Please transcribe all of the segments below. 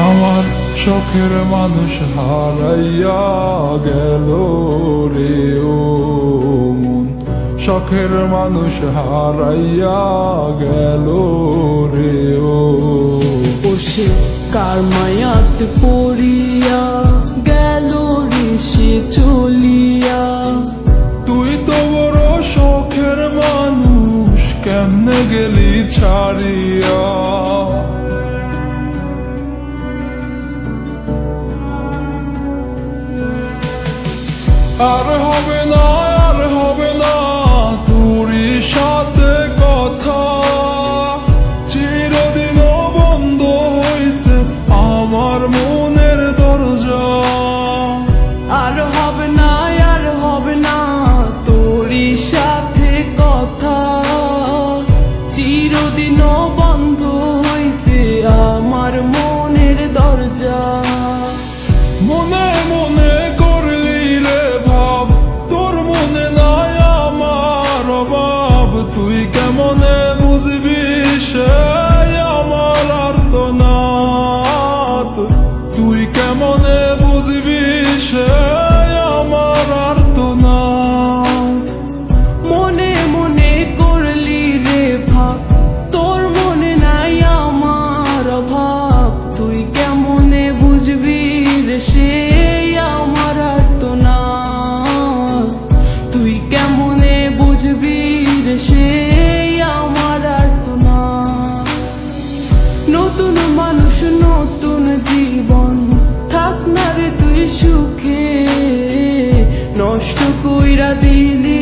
আমার শখের মানুষ হারাইয়া গেল রে ও মন শখের মানুষ হারাইয়া গেল রে ও সে কার মায়াত পড়িয়া চিরদিনও নতুন মানুষ নতুন জীবন। থাক না রে তুই সুখে। নষ্ট কইরা দিলি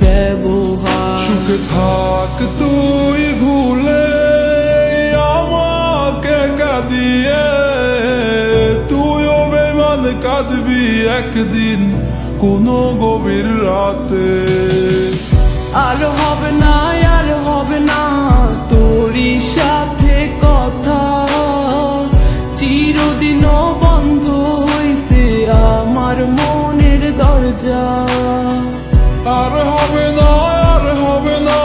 ব্যবহার। সুখে থাক তুই ভুলে আমাকে কাঁদিয়ে। ও বেমান কাঁদবি একদিন কোনো গভীর রাতে। আর হবে না আর হবে না। আর হবে না আর হবে না।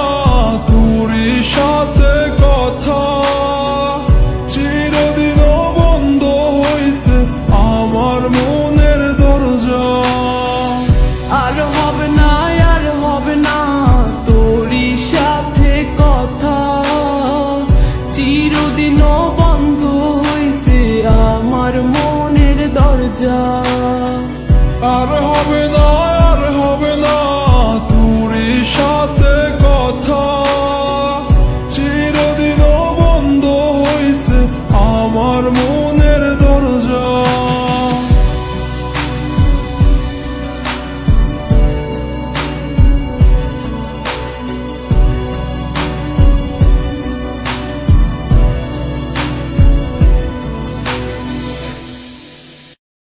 সাথে কথা। বন্ধ হয়েছে আমার মনের দরজা। আর হবে না আর হবে না সাথে কথা। বন্ধ হয়েছে আমার মনের দরজা। আর হবে না